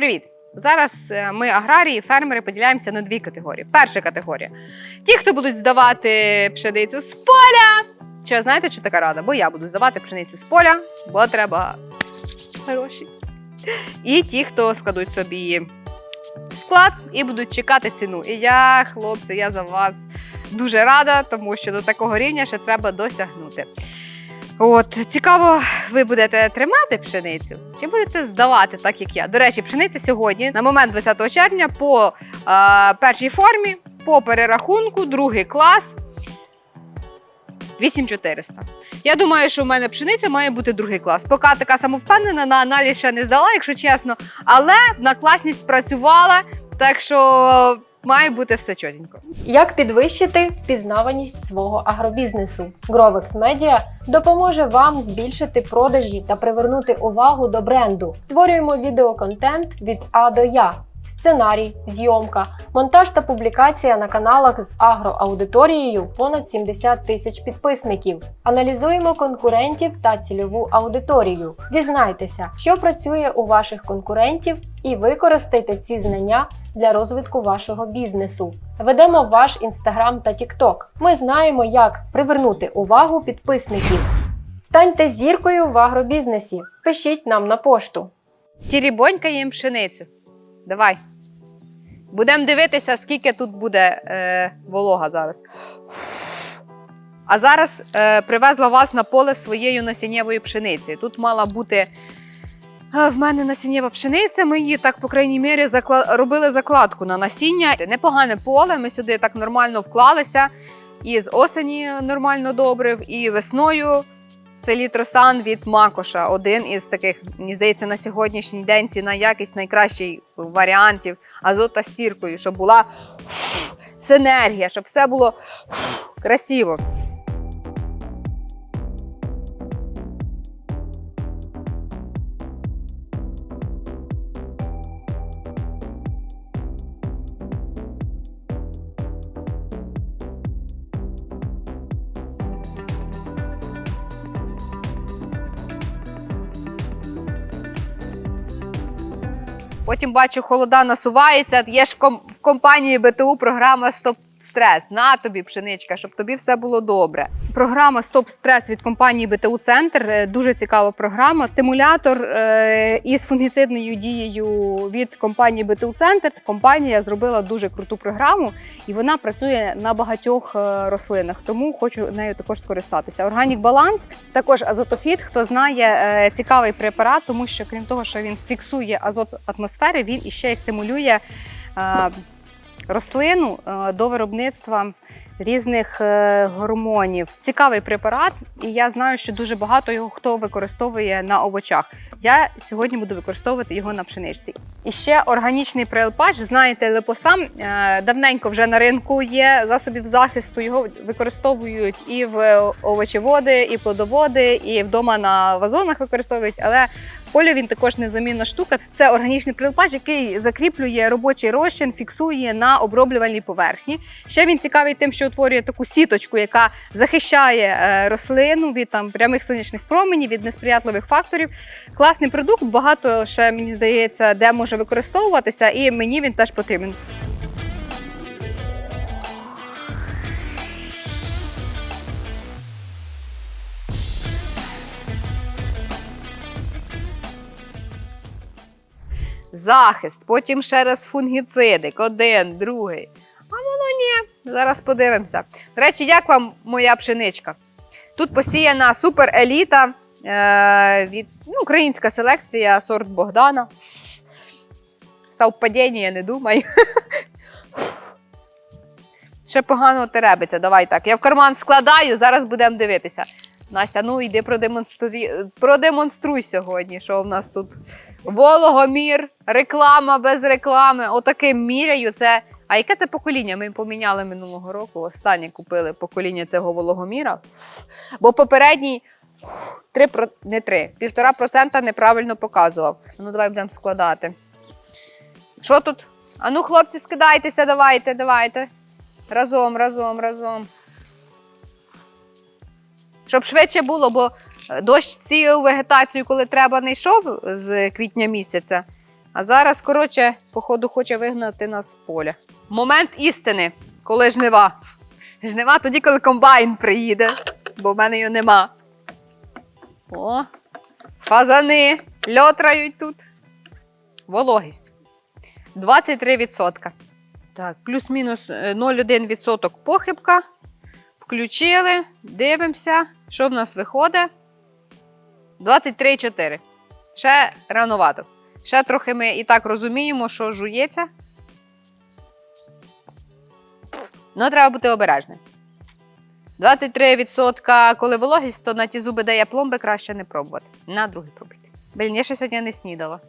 Привіт! Зараз е, ми, аграрії, фермери, поділяємося на дві категорії. Перша категорія: ті, хто будуть здавати пшеницю з поля. Чи знаєте, чи така рада? Бо я буду здавати пшеницю з поля, бо треба гроші. І ті, хто складуть собі склад і будуть чекати ціну. І я, хлопці, я за вас дуже рада, тому що до такого рівня ще треба досягнути. От, цікаво, ви будете тримати пшеницю чи будете здавати, так як я. До речі, пшениця сьогодні, на момент 20 червня, по е, першій формі, по перерахунку, другий клас 8400. Я думаю, що в мене пшениця має бути другий клас. Поки така самовпевнена, на аналіз ще не здала, якщо чесно. Але на класність працювала, так що має бути все чотенько. Як підвищити впізнаваність свого агробізнесу? Grovex Media допоможе вам збільшити продажі та привернути увагу до бренду. Створюємо відеоконтент від А до Я. Сценарій, зйомка, монтаж та публікація на каналах з агроаудиторією понад 70 тисяч підписників. Аналізуємо конкурентів та цільову аудиторію. Дізнайтеся, що працює у ваших конкурентів, і використайте ці знання для розвитку вашого бізнесу. Ведемо ваш інстаграм та тікток. Ми знаємо, як привернути увагу підписників. Станьте зіркою в агробізнесі. Пишіть нам на пошту. Тірібонькаємо пшеницю. Давай. Будемо дивитися, скільки тут буде е, волога зараз. А зараз е, привезла вас на поле своєю насіннєвою пшениці. Тут мала бути е, в мене насіннєва пшениця. Ми її так, по крайній мірі, закла... робили закладку на насіння. Непогане поле. Ми сюди так нормально вклалися. І з осені нормально добрив, і весною селітросан від Макоша. Один із таких, мені здається, на сьогоднішній день ціна якість найкращий варіантів азота з сіркою, щоб була синергія, щоб все було красиво. Потім бачу, холода насувається. Є ж в, ком- в компанії БТУ програма Стоп Стрес. На тобі, пшеничка, щоб тобі все було добре. Програма Стоп Стрес від компанії БТУ Центр е, дуже цікава програма. Стимулятор е, із фунгіцидною дією від компанії БТУ Центр. Компанія зробила дуже круту програму, і вона працює на багатьох е, рослинах. Тому хочу нею також скористатися. Органік баланс, також азотофіт. Хто знає, цікавий препарат, тому що крім того, що він фіксує азот атмосфери, він іще й стимулює. рослину до виробництва різних е, гормонів. Цікавий препарат, і я знаю, що дуже багато його хто використовує на овочах. Я сьогодні буду використовувати його на пшеничці. І ще органічний прилпач, знаєте, липосам е, давненько вже на ринку є засобів захисту. Його використовують і в овочеводи, і плодоводи, і вдома на вазонах використовують. Але в він також незамінна штука. Це органічний прилпач, який закріплює робочий розчин, фіксує на оброблювальній поверхні. Ще він цікавий тим, що утворює таку сіточку, яка захищає е, рослину від там прямих сонячних променів, від несприятливих факторів. Класний продукт, багато ще мені здається, де може використовуватися, і мені він теж потрібен. Захист, потім ще раз фунгіцидик, один, другий. А воно ні. Зараз подивимося. До речі, як вам моя пшеничка? Тут посіяна супер еліта е, від ну, українська селекція, сорт Богдана. Совпадіння, не думай. Ще погано теребиться. Давай так. Я в карман складаю, зараз будемо дивитися. Настя, ну йди продемонструй, продемонструй сьогодні, що в нас тут вологомір, реклама без реклами. Отаким міряю. Це. А яке це покоління? Ми поміняли минулого року. Останнє купили покоління цього вологоміра. Бо попередній 3, про- не 3, 1,5% неправильно показував. Ну, давай будемо складати. Що тут? А ну, хлопці, скидайтеся, давайте, давайте. Разом, разом, разом. Щоб швидше було, бо дощ цілу вегетацію, коли треба, не йшов з квітня місяця. А зараз, коротше, походу, хоче вигнати нас з поля. Момент істини, коли жнива. Жнива тоді, коли комбайн приїде, бо в мене його нема. О, фазани льотрають тут. Вологість. 23%. Так, плюс-мінус е, 0,1% похибка. Включили, дивимося, що в нас виходить. 23,4. Ще рановато. Ще трохи ми і так розуміємо, що жується. Ну, треба бути обережним. 23% коли вологість, то на ті зуби, де є пломби, краще не пробувати. На другий пробуйте. Блін, я ще сьогодні не снідала.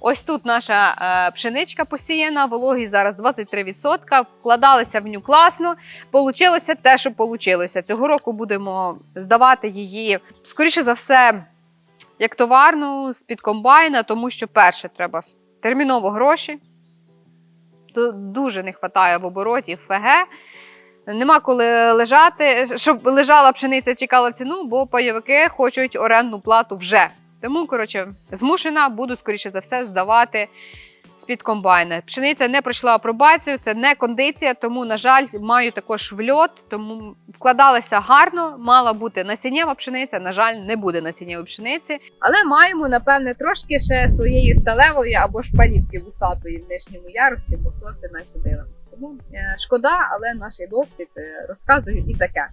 Ось тут наша е, пшеничка посіяна, вологість зараз 23%. Вкладалися в ню класно. Получилося те, що получилося. Цього року будемо здавати її, скоріше за все, як товарну з-під комбайна, тому що перше треба терміново гроші. Ду- Дуже не вистачає в обороті ФГ. Нема коли лежати, щоб лежала пшениця, чекала ціну, бо пайовики хочуть орендну плату вже. Тому, коротше, змушена буду, скоріше за все, здавати з-під комбайна. Пшениця не пройшла апробацію, це не кондиція, тому, на жаль, маю також вльот, тому вкладалася гарно, мала бути насіннєва пшениця. На жаль, не буде насіннєвої пшениці. Але маємо, напевне, трошки ще своєї сталевої або шпалівки вусатої в нижньому ярусі, бо хлопці наші дивимо. Тому е, шкода, але наш досвід е, розказує і таке.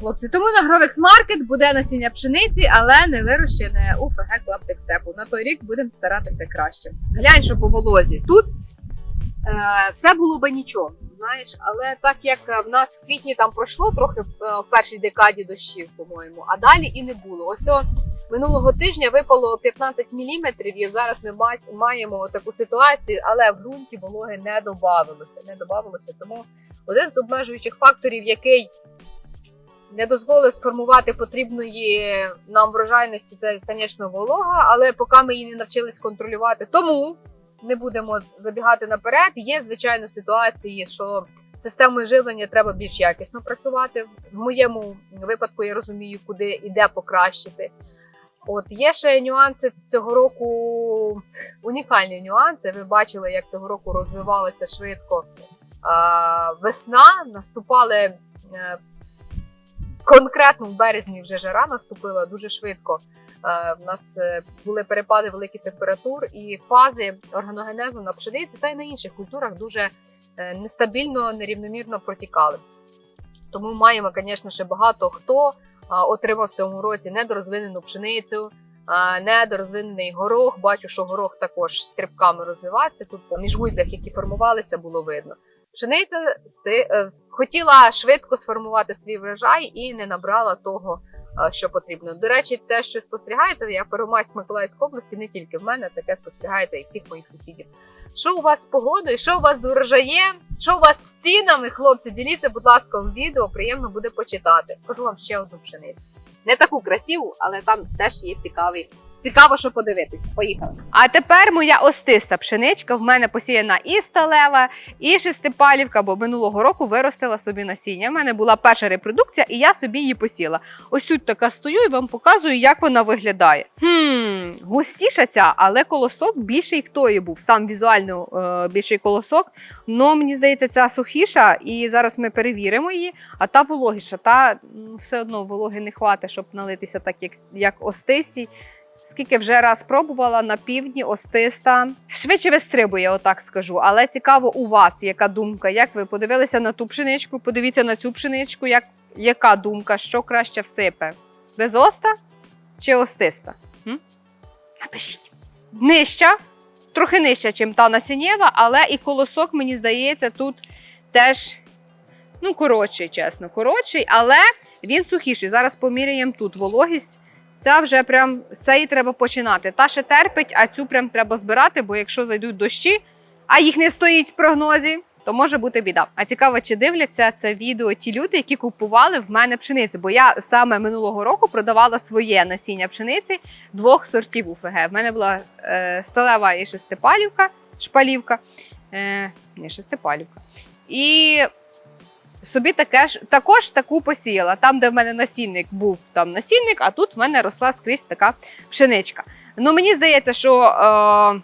Хлопці, тому на Гровекс Маркет буде насіння пшениці, але не вирощене у ФГ Клаптек Степу. На той рік будемо старатися краще. Глянь, що по волозі. Тут е, все було би нічого, знаєш, але так як е, в нас в квітні там пройшло трохи е, в першій декаді дощів, по-моєму, а далі і не було. Ось о, минулого тижня випало 15 мм, і зараз ми маємо таку ситуацію, але в ґрунті вологи не додавалося. Не додавалося. Тому один з обмежуючих факторів, який не дозволить сформувати потрібної нам врожайності, це, звісно, волога, але поки ми її не навчились контролювати, тому не будемо забігати наперед. Є, звичайно, ситуації, що системою живлення треба більш якісно працювати. В моєму випадку я розумію, куди і де покращити. От є ще нюанси цього року, унікальні нюанси. Ви бачили, як цього року розвивалася швидко весна, наступали е, конкретно в березні вже жара наступила дуже швидко. Е, В нас е, були перепади великих температур і фази органогенезу на пшениці та й на інших культурах дуже е, нестабільно, нерівномірно протікали. Тому маємо, звісно, ще багато хто отримав в цьому році недорозвинену пшеницю, недорозвинений горох. Бачу, що горох також стрибками розвивався. Тут міжгуздях, які формувалися, було видно. Пшениця е, хотіла швидко сформувати свій врожай і не набрала того, е, що потрібно. До речі, те, що спостерігається, я Первомайськ Миколаївської області, не тільки в мене, таке спостерігається і всіх моїх сусідів. Що у вас з погодою? Що у вас з урожаєм? Що у вас з цінами, хлопці? Діліться, будь ласка, в відео. Приємно буде почитати. Покажу вам ще одну пшеницю. Не таку красиву, але там теж є цікавий. Цікаво, що подивитись. Поїхали. А тепер моя остиста пшеничка. В мене посіяна і сталева, і шестипалівка, бо минулого року виростила собі насіння. У мене була перша репродукція, і я собі її посіла. Ось тут така стою і вам показую, як вона виглядає. Хм, густіша ця, але колосок більший в тої був. Сам візуально е, більший колосок. Ну, мені здається, ця сухіша, і зараз ми перевіримо її. А та вологіша, та все одно вологи не хватить, щоб налитися так, як, як остистій. Скільки вже раз пробувала на півдні остиста. Швидше вистрибує, отак скажу. Але цікаво у вас, яка думка. Як ви подивилися на ту пшеничку? Подивіться на цю пшеничку, як, яка думка, що краще всипе? Безоста чи остиста? М? Напишіть. Нижча, трохи нижча, ніж та насінєва, але і колосок, мені здається, тут теж ну, коротший, чесно, коротший, але він сухіший. Зараз поміряємо тут вологість. Ця вже прям з цієї треба починати. Та ще терпить, а цю прям треба збирати, бо якщо зайдуть дощі, а їх не стоїть в прогнозі, то може бути біда. А цікаво, чи дивляться це відео ті люди, які купували в мене пшеницю. Бо я саме минулого року продавала своє насіння пшениці двох сортів УФГ. В мене була е, сталева і шестипалівка, шпалівка. Е, не шестипалівка. І собі таке ж також таку посіяла. Там, де в мене насінник був там насінник, а тут в мене росла скрізь така пшеничка. Ну мені здається, що е,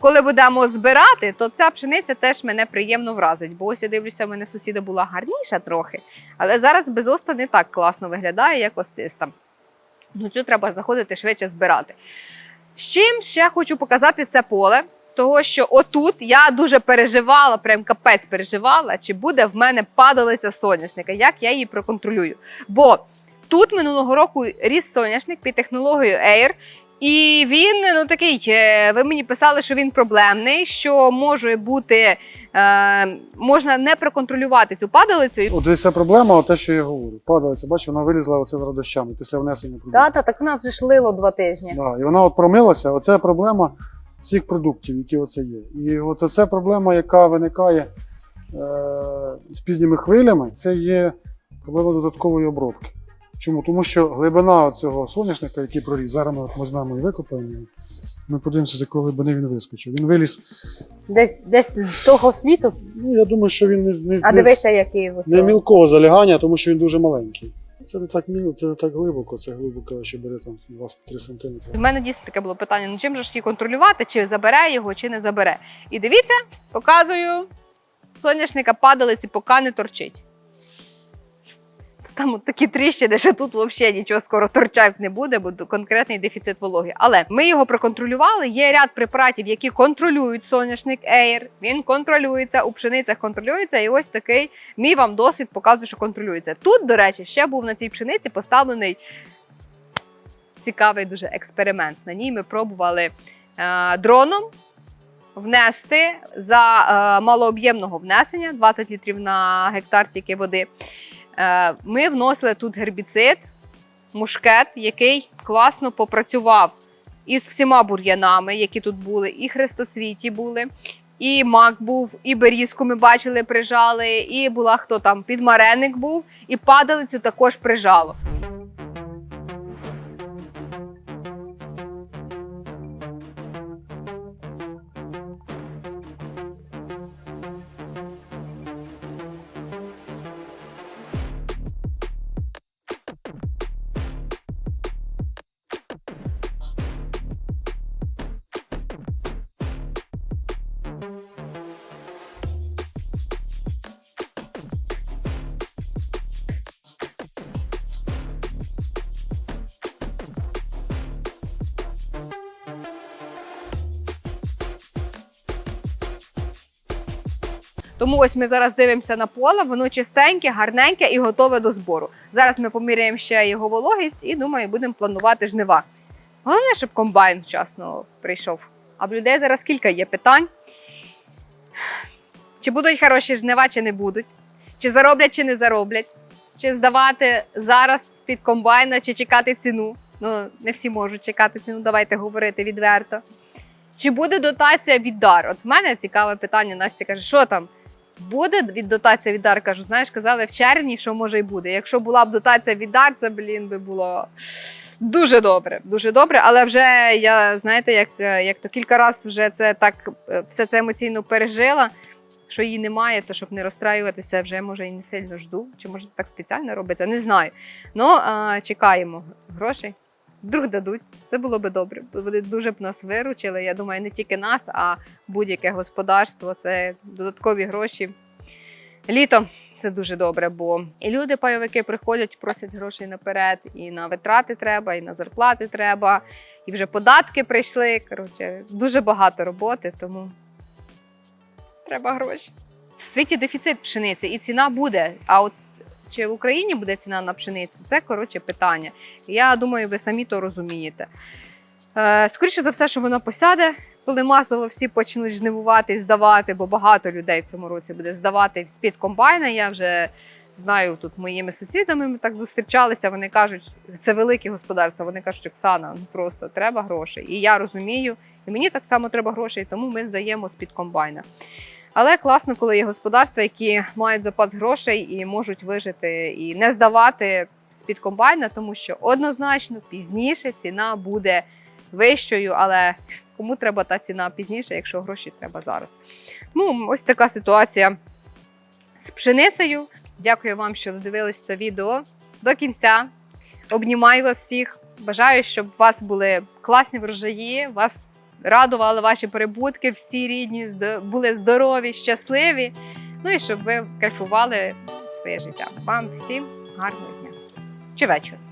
коли будемо збирати, то ця пшениця теж мене приємно вразить. Бо ось я дивлюся, в мене сусіда була гарніша трохи, але зараз безоста не так класно виглядає, як остиста. Ну, цю треба заходити швидше збирати. З чим ще хочу показати це поле. Того, що отут я дуже переживала, прям капець переживала, чи буде в мене падалиця соняшника, як я її проконтролюю. Бо тут минулого року ріс соняшник під технологією Air, і він ну такий. е, Ви мені писали, що він проблемний, що може бути, е, можна не проконтролювати цю падалицю. От і ця проблема, те, що я говорю. Падалиця, бачу, вона вилізла оце дощами після внесення. Да, та так в нас же ж лило два тижні. Да, і вона от промилася. Оце проблема всіх продуктів, які оце є. І оце це проблема, яка виникає е, з пізніми хвилями, це є проблема додаткової обробки. Чому? Тому що глибина цього соняшника, який проріс, зараз ми візьмемо і викопаємо. Ми подивимося, з якої глибини він вискочив. Він виліз. Десь десь з того світу. Ну, я думаю, що він не, з- не, А дивися, який не мілкого залягання, тому що він дуже маленький. Це не так міло, це не так глибоко, це глибоко ще бере там 2-3 см. У мене дійсно таке було питання: ну чим же ж її контролювати, чи забере його, чи не забере. І дивіться, показую соняшника падалиці, поки не торчить. Там от такі тріщини, що тут взагалі нічого скоро торчати не буде, бо конкретний дефіцит вологи. Але ми його проконтролювали. Є ряд препаратів, які контролюють соняшник Air. Він контролюється, у пшеницях контролюється. І ось такий мій вам досвід показує, що контролюється. Тут, до речі, ще був на цій пшениці поставлений цікавий дуже експеримент. На ній ми пробували е, дроном внести за е, малооб'ємного внесення 20 літрів на гектар тільки води. Е, ми вносили тут гербіцид, мушкет, який класно попрацював із всіма бур'янами, які тут були, і хрестоцвіті були. І мак був, і берізку ми бачили, прижали, і була хто там, підмареник був, і падалицю також прижало. Тому ось ми зараз дивимося на поле, воно чистеньке, гарненьке і готове до збору. Зараз ми поміряємо ще його вологість і думаю, будемо планувати жнива. Головне, щоб комбайн вчасно прийшов. А в людей зараз кілька є питань. Чи будуть хороші жнива, чи не будуть, чи зароблять, чи не зароблять, чи здавати зараз з-під комбайна, чи чекати ціну. Ну, не всі можуть чекати ціну, давайте говорити відверто. Чи буде дотація від дар? От в мене цікаве питання. Настя каже, що там? Буде від дотація від дар? Кажу, знаєш, казали в червні, що може й буде. Якщо була б дотація від дар, це блін би було дуже добре. Дуже добре. Але вже я знаєте, як, е, як то кілька разів вже це так е, все це емоційно пережила. Що її немає, то щоб не розстраюватися, вже може і не сильно жду. Чи може це так спеціально робиться? Не знаю. Ну чекаємо грошей. Вдруг дадуть, це було би добре. Вони дуже б нас виручили. Я думаю, не тільки нас, а будь-яке господарство. Це додаткові гроші. Літо це дуже добре, бо і люди пайовики приходять, просять грошей наперед, і на витрати треба, і на зарплати треба, і вже податки прийшли. Коротше, дуже багато роботи, тому треба гроші. В світі дефіцит пшениці, і ціна буде. А от чи в Україні буде ціна на пшеницю? Це коротше питання. Я думаю, ви самі то розумієте. Е, скоріше за все, що воно посяде, коли масово всі почнуть жнивувати і здавати, бо багато людей в цьому році буде здавати з-під комбайна. Я вже знаю тут моїми сусідами. Ми так зустрічалися. Вони кажуть, це велике господарство. Вони кажуть, Оксана, ну просто треба грошей. І я розумію, і мені так само треба грошей, тому ми здаємо з-під комбайна. Але класно, коли є господарства, які мають запас грошей і можуть вижити і не здавати з-під комбайна, тому що однозначно пізніше ціна буде вищою, але кому треба та ціна пізніше, якщо гроші треба зараз. Ну, ось така ситуація з пшеницею. Дякую вам, що додивились це відео до кінця. Обнімаю вас всіх. Бажаю, щоб у вас були класні врожаї, вас радували ваші прибутки, всі рідні були здорові, щасливі. Ну і щоб ви кайфували своє життя. Вам всім гарного дня чи вечора.